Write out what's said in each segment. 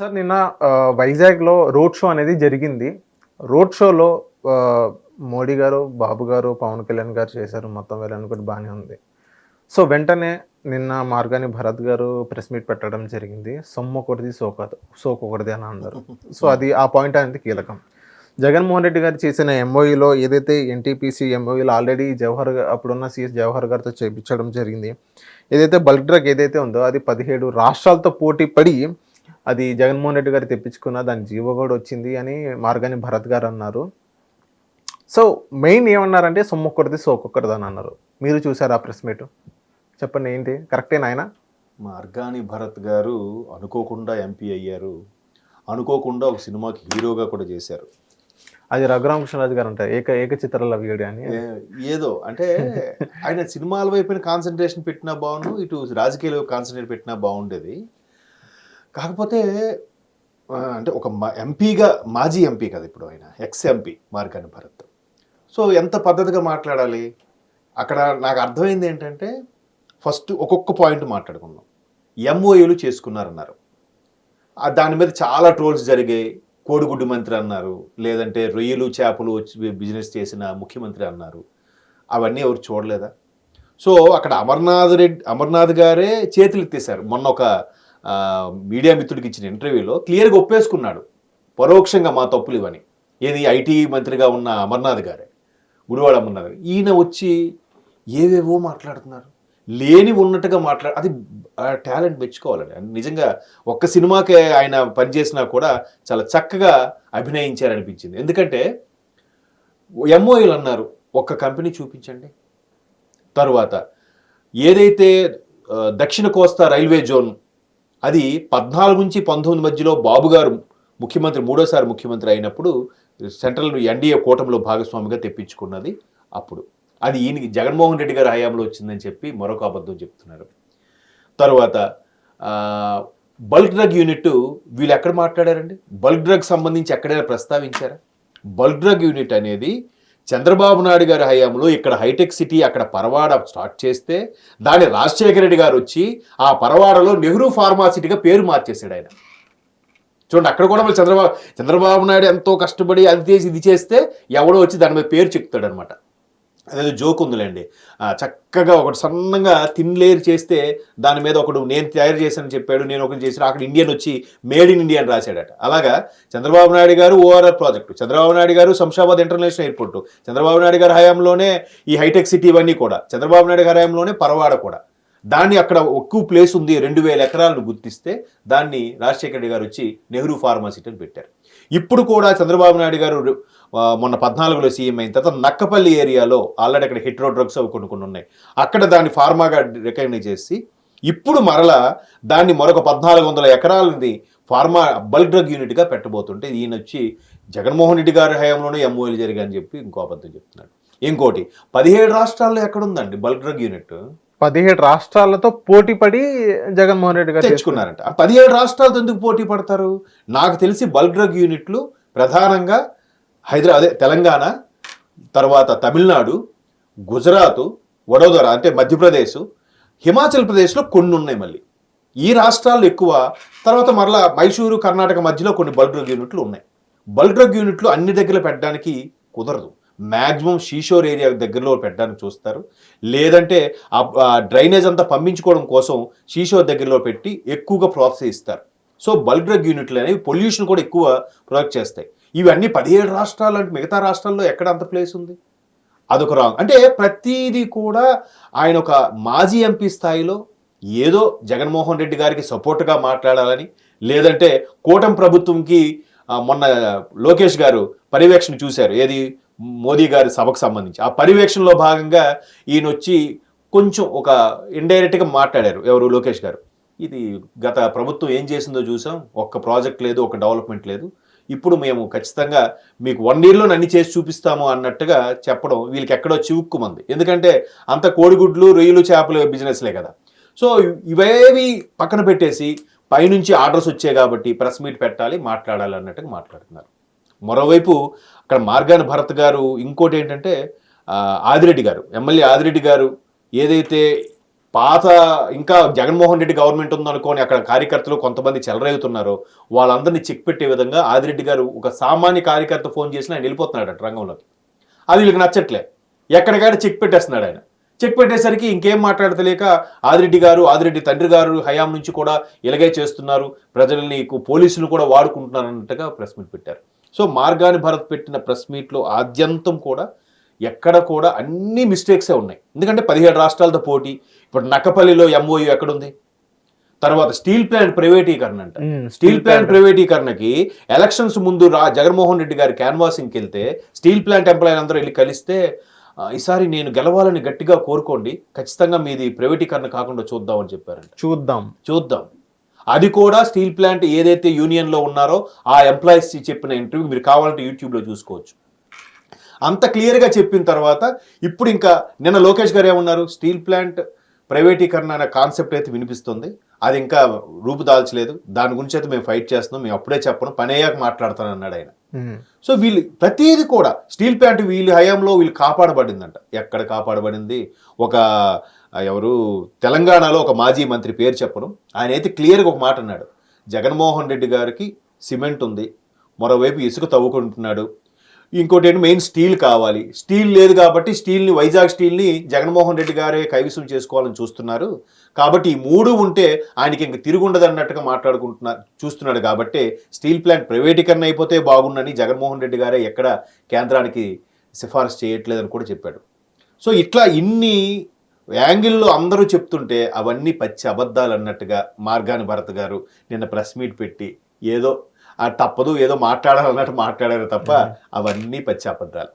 Sir నిన్న వైజాగ్లో road show అనేది జరిగింది. రోడ్ షోలో మోడీ గారు బాబు గారు పవన్ కళ్యాణ్ గారు చేశారు. మొత్తం వెళ్ళని కూడా బాగానే ఉంది. సో వెంటనే నిన్న మార్గాని భరత్ గారు ప్రెస్ మీట్ పెట్టడం జరిగింది. సొమ్ము ఒకటిది సోకదు సోకొకటిది అని అన్నారు. సో అది ఆ పాయింట్ అనేది కీలకం. జగన్మోహన్ రెడ్డి గారు చేసిన ఎంఓఈలో ఏదైతే ఎన్టీపీసీ ఎంఓఈలో ఆల్రెడీ జవహర్ అప్పుడున్న సీఎస్ జవహర్ గారితో చేయించడం జరిగింది. ఏదైతే బల్క్ డ్రగ్ ఏదైతే ఉందో అది పదిహేడు రాష్ట్రాలతో పోటీ పడి అది జగన్మోహన్ రెడ్డి గారు తెప్పించుకున్న దాని జీవో కూడా వచ్చింది అని మార్గాని భరత్ గారు అన్నారు. సో మెయిన్ ఏమన్నారంటే సొమ్మొక్కడిది సోకొక్కడిది అని అన్నారు. మీరు చూసారు ఆ ప్రెస్ మీట్? చెప్పండి ఏంటి? కరెక్టేనా ఆయన మార్గాని భరత్ గారు అనుకోకుండా ఎంపీ అయ్యారు. అనుకోకుండా ఒక సినిమాకి హీరోగా కూడా చేశారు. అది రఘురామ కృష్ణరాజు గారు అంటారు ఏక ఏక చిత్రాల వీడియో అని. ఏదో అంటే ఆయన సినిమాల వైపున కాన్సన్ట్రేషన్ పెట్టినా బాగుండు ఇటు రాజకీయాల కాన్సన్ట్రేట్ పెట్టినా బాగుండేది. కాకపోతే అంటే ఒక ఎంపీగా మాజీ ఎంపీ కదా ఇప్పుడు ఆయన ex MP Margani Bharat. So ఎంత పద్ధతిగా మాట్లాడాలి? అక్కడ నాకు అర్థమైంది ఏంటంటే ఫస్ట్ ఒక్కొక్క పాయింట్ మాట్లాడుకుందాం. ఎంఓయూలు చేసుకున్నారన్నారు. దాని మీద చాలా ట్రోల్స్ జరిగాయి. కోడిగుడ్డు మంత్రి అన్నారు. లేదంటే రొయ్యలు చేపలు వచ్చి బిజినెస్ చేసిన ముఖ్యమంత్రి అన్నారు. అవన్నీ ఎవరు చూడలేదా? సో అక్కడ అమర్నాథ్ రెడ్డి అమర్నాథ్ గారే చేతులు ఎత్తేశారు మొన్న ఒక మీడియా మిత్రుడికి ఇచ్చిన ఇంటర్వ్యూలో క్లియర్గా ఒప్పేసుకున్నాడు. పరోక్షంగా మా తప్పులు ఇవని ఏది ఐటీ మంత్రిగా ఉన్న అమర్నాథ్ గారే గుడివాడ అమర్నాథ్ గారు. ఈయన వచ్చి ఏవేవో మాట్లాడుతున్నారు. లేని ఉన్నట్టుగా మాట్లాడ అది టాలెంట్ మెచ్చుకోవాలండి. నిజంగా ఒక్క సినిమాకే ఆయన పనిచేసినా కూడా చాలా చక్కగా అభినయించారనిపించింది. ఎందుకంటే ఎంఓఈలు అన్నారు ఒక్క కంపెనీ చూపించండి. తరువాత ఏదైతే దక్షిణ కోస్తా రైల్వే జోన్ అది పద్నాలుగు నుంచి పంతొమ్మిది మధ్యలో బాబు గారు ముఖ్యమంత్రి మూడోసారి ముఖ్యమంత్రి అయినప్పుడు సెంట్రల్ ఎన్డీఏ కూటమిలో భాగస్వామిగా తెప్పించుకున్నది అప్పుడు. అది ఈయనకి జగన్మోహన్ రెడ్డి గారి హయాంలో వచ్చిందని చెప్పి మరొక అబద్ధం చెప్తున్నారు. తర్వాత బల్క్ డ్రగ్ యూనిట్ వీళ్ళు ఎక్కడ మాట్లాడారండి? బల్క్ డ్రగ్ సంబంధించి ఎక్కడైనా ప్రస్తావించారా? బల్క్ డ్రగ్ యూనిట్ అనేది చంద్రబాబు నాయుడు గారి హయాంలో ఇక్కడ హైటెక్ సిటీ అక్కడ పరవాడ స్టార్ట్ చేస్తే దాని రాజశేఖర రెడ్డి గారు వచ్చి ఆ పరవాడలో నెహ్రూ ఫార్మాసిటీగా పేరు మార్చేశాడు ఆయన. చూడండి అక్కడ కూడా మళ్ళీ చంద్రబాబు చంద్రబాబు నాయుడు ఎంతో కష్టపడి అది చేసి ఇది చేస్తే ఎవడో వచ్చి దాని మీద పేరు చెప్తాడనమాట అదేదో జోక్ ఉందిలేండి. చక్కగా ఒకటి సన్నంగా థిన్ లేయర్ చేస్తే దాని మీద ఒకడు నేను తయారు చేశానని చెప్పాడు నేను ఒకటి చేసిన అక్కడ ఇండియన్ వచ్చి మేడ్ ఇన్ ఇండియా అని రాశాడట. అలాగా చంద్రబాబు నాయుడు గారు ORR project Chandrababu Naidu garu Shamshabad international airport Chandrababu Naidu గారి హయాంలోనే ఈ హైటెక్ సిటీ ఇవన్నీ కూడా చంద్రబాబు నాయుడు గారి హయాంలోనే పరవాడ కూడా. దాన్ని అక్కడ ఎక్కువ ప్లేస్ ఉంది రెండు వేల ఎకరాలను గుర్తిస్తే దాన్ని రాజశేఖర రెడ్డి గారు వచ్చి నెహ్రూ ఫార్మాసిటీ అని పెట్టారు. ఇప్పుడు కూడా చంద్రబాబు నాయుడు గారు మొన్న పద్నాలుగులో సీఎం అయిన తర్వాత నక్కపల్లి ఏరియాలో ఆల్రెడీ అక్కడ హిట్రో డ్రగ్స్ అవి కొన్ని కొన్ని ఉన్నాయి. అక్కడ దాన్ని ఫార్మాగా రికగ్నైజ్ చేసి ఇప్పుడు మరలా దాన్ని మరొక పద్నాలుగు వందల ఎకరాలది ఫార్మా బల్క్ డ్రగ్ యూనిట్గా పెట్టబోతుంటే ఈయన వచ్చి జగన్మోహన్ రెడ్డి గారి హయాంలోనే ఎంఓఎల్ జరిగాయని చెప్పి ఇంకో అబద్ధం చెప్తున్నాడు. ఇంకోటి పదిహేడు రాష్ట్రాల్లో ఎక్కడుందండి బల్క్ డ్రగ్ యూనిట్? పదిహేడు రాష్ట్రాలతో పోటీ పడి జగన్మోహన్ రెడ్డి గారు తెచ్చుకున్నారంట. ఆ పదిహేడు రాష్ట్రాలతో ఎందుకు పోటీ పడతారు? నాకు తెలిసి బల్క్ డ్రగ్ యూనిట్లు ప్రధానంగా హైదరాబాద్ తెలంగాణ తర్వాత తమిళనాడు గుజరాత్ వడోదర అంటే మధ్యప్రదేశ్ హిమాచల్ ప్రదేశ్లో కొన్ని ఉన్నాయి మళ్ళీ. ఈ రాష్ట్రాలు ఎక్కువ తర్వాత మరలా మైసూరు కర్ణాటక మధ్యలో కొన్ని బల్క్ డ్రగ్ యూనిట్లు ఉన్నాయి. బల్క్ డ్రగ్ యూనిట్లు అన్ని దగ్గర పెట్టడానికి కుదరదు. మ్యాక్సిమం షీషోర్ ఏరియా దగ్గరలో పెట్టడానికి చూస్తారు. లేదంటే ఆ డ్రైనేజ్ అంతా పంపించుకోవడం కోసం షీషోర్ దగ్గరలో పెట్టి ఎక్కువగా ప్రోత్సహిస్తారు. సో బల్క్ డ్రగ్ యూనిట్లు అనేవి పొల్యూషన్ కూడా ఎక్కువ ప్రొడక్ట్ చేస్తాయి. ఇవన్నీ పదిహేడు రాష్ట్రాలు అంటే మిగతా రాష్ట్రాల్లో ఎక్కడ అంత ప్లేస్ ఉంది? అదొక రాంగ్. అంటే ప్రతిదీ కూడా ఆయన ఒక మాజీ ఎంపీ స్థాయిలో ఏదో జగన్మోహన్ రెడ్డి గారికి సపోర్ట్గా మాట్లాడాలని లేదంటే కూటమి ప్రభుత్వంకి మొన్న లోకేష్ గారు పర్యవేక్షణ చూశారు. ఏది? మోదీ గారి సభకు సంబంధించి. ఆ పర్యవేక్షణలో భాగంగా ఈయన వచ్చి కొంచెం ఒక ఇండైరెక్ట్గా మాట్లాడారు ఎవరు? లోకేష్ గారు. ఇది గత ప్రభుత్వం ఏం చేసిందో చూసాం. ఒక్క ప్రాజెక్ట్ లేదు ఒక డెవలప్మెంట్ లేదు. ఇప్పుడు మేము ఖచ్చితంగా మీకు వన్ ఇయర్లో అన్ని చేసి చూపిస్తాము అన్నట్టుగా చెప్పడం వీళ్ళకి ఎక్కడో చివుక్కుమంది ఎందుకంటే అంత కోడిగుడ్లు రొయ్యలు చేపలు బిజినెస్లే కదా. సో ఇవేవి పక్కన పెట్టేసి పైనుంచి ఆర్డర్స్ వచ్చాయి కాబట్టి ప్రెస్ మీట్ పెట్టాలి మాట్లాడాలి అన్నట్టుగా మాట్లాడుతున్నారు. మరోవైపు అక్కడ మార్గాన భరత్ గారు ఇంకోటి ఏంటంటే ఆదిరెడ్డి గారు ఎమ్మెల్యే ఆదిరెడ్డి గారు ఏదైతే పాత ఇంకా జగన్మోహన్ రెడ్డి గవర్నమెంట్ ఉందనుకోని అక్కడ కార్యకర్తలు కొంతమంది చెలరేగుతున్నారో వాళ్ళందరినీ చెక్ పెట్టే విధంగా ఆదిరెడ్డి గారు ఒక సామాన్య కార్యకర్త ఫోన్ చేసిన ఆయన వెళ్ళిపోతున్నాడు అటు రంగంలోకి. అది వీళ్ళకి నచ్చట్లే. ఎక్కడికైనా చెక్ పెట్టేస్తున్నాడు ఆయన. చెక్ పెట్టేసరికి ఇంకేం మాట్లాడతలేక ఆదిరెడ్డి గారు ఆదిరెడ్డి తండ్రి గారు హయాం నుంచి కూడా ఇలాగే చేస్తున్నారు. ప్రజల్ని పోలీసులు కూడా వాడుకుంటున్నారు అన్నట్టుగా ప్రెస్ మీట్ పెట్టారు. సో మార్గాని భరత్ పెట్టిన ప్రెస్ మీట్లో ఆద్యంతం కూడా ఎక్కడ కూడా అన్ని మిస్టేక్సే ఉన్నాయి. ఎందుకంటే పదిహేడు రాష్ట్రాలతో పోటీ ఇప్పుడు నక్కపల్లిలో ఎంఓయు ఎక్కడుంది? తర్వాత స్టీల్ ప్లాంట్ ప్రైవేటీకరణ అంట. Steel plant. ప్రైవేటీకరణకి ఎలక్షన్స్ ముందు రా జగన్మోహన్ రెడ్డి గారి క్యాన్వాసింగ్కి వెళ్తే స్టీల్ ప్లాంట్ ఎంప్లాయీ అందరూ వెళ్ళి కలిస్తే "ఆ, ఈసారి నేను గెలవాలని గట్టిగా కోరుకోండి. ఖచ్చితంగా మీది ప్రైవేటీకరణ కాకుండా చూద్దామని చెప్పారంట. చూద్దాం. చూద్దాం. అది కూడా స్టీల్ ప్లాంట్ ఏదైతే యూనియన్లో ఉన్నారో ఆ ఎంప్లాయీస్ చెప్పిన ఇంటర్వ్యూ మీరు కావాలంటే యూట్యూబ్లో చూసుకోవచ్చు. అంత క్లియర్గా చెప్పిన తర్వాత ఇప్పుడు ఇంకా నిన్న లోకేష్ గారు ఏమన్నారు? స్టీల్ ప్లాంట్ ప్రైవేటీకరణ అనే కాన్సెప్ట్ అయితే వినిపిస్తుంది. అది ఇంకా రూపుదాల్చలేదు దాని గురించి అయితే మేము ఫైట్ చేస్తున్నాం. మేము అప్పుడే చెప్పను. పని అయ్యాక మాట్లాడతాను అన్నాడు ఆయన. సో వీళ్ళు ప్రతిదీ కూడా స్టీల్ ప్లాంట్ వీళ్ళ హయాంలో వీళ్ళు కాపాడబడిందంట. ఎక్కడ కాపాడబడింది? ఒక ఎవరు? తెలంగాణలో ఒక మాజీ మంత్రి పేరు చెప్పడం ఆయన అయితే క్లియర్గా ఒక మాట అన్నాడు. జగన్మోహన్ రెడ్డి గారికి సిమెంట్ ఉంది. మరోవైపు ఇసుక తవ్వుకుంటున్నాడు. ఇంకోటి ఏంటి? మెయిన్ స్టీల్ కావాలి. స్టీల్ లేదు కాబట్టి స్టీల్ని వైజాగ్ స్టీల్ని జగన్మోహన్ రెడ్డి గారే కైవసం చేసుకోవాలని చూస్తున్నారు. కాబట్టి ఈ మూడు ఉంటే ఆయనకి ఇంక తిరుగుండదు అన్నట్టుగా మాట్లాడుకుంటున్నారు చూస్తున్నాడు కాబట్టి స్టీల్ ప్లాంట్ ప్రైవేటీకరణ అయిపోతే బాగుండని జగన్మోహన్ రెడ్డి గారే ఎక్కడ కేంద్రానికి సిఫార్సు చేయట్లేదని కూడా చెప్పాడు. సో ఇట్లా ఇన్ని యాంగిల్లో అందరూ చెప్తుంటే అవన్నీ పచ్చి అబద్ధాలు అన్నట్టుగా మార్గాని భరత్ గారు నిన్న ప్రెస్ మీట్ పెట్టి ఏదో ఆ తప్పదు ఏదో మాట్లాడాలన్నట్టు మాట్లాడారు తప్ప అవన్నీ పచ్చి అబద్ధాలు.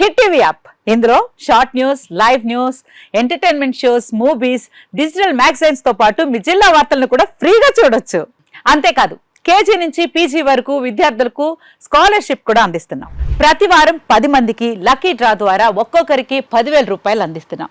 Hit TV app. ఇందులో short news live news entertainment shows movies digital మ్యాగజైన్స్తో పాటు మీ జిల్లా వార్తలను కూడా ఫ్రీగా చూడొచ్చు. అంతేకాదు కేజీ నుంచి పీజీ వరకు విద్యార్థులకు స్కాలర్షిప్ కూడా అందిస్తున్నాం. ప్రతి వారం పది మందికి లక్కీ డ్రా ద్వారా ఒక్కొక్కరికి పదివేల రూపాయలు అందిస్తున్నాం.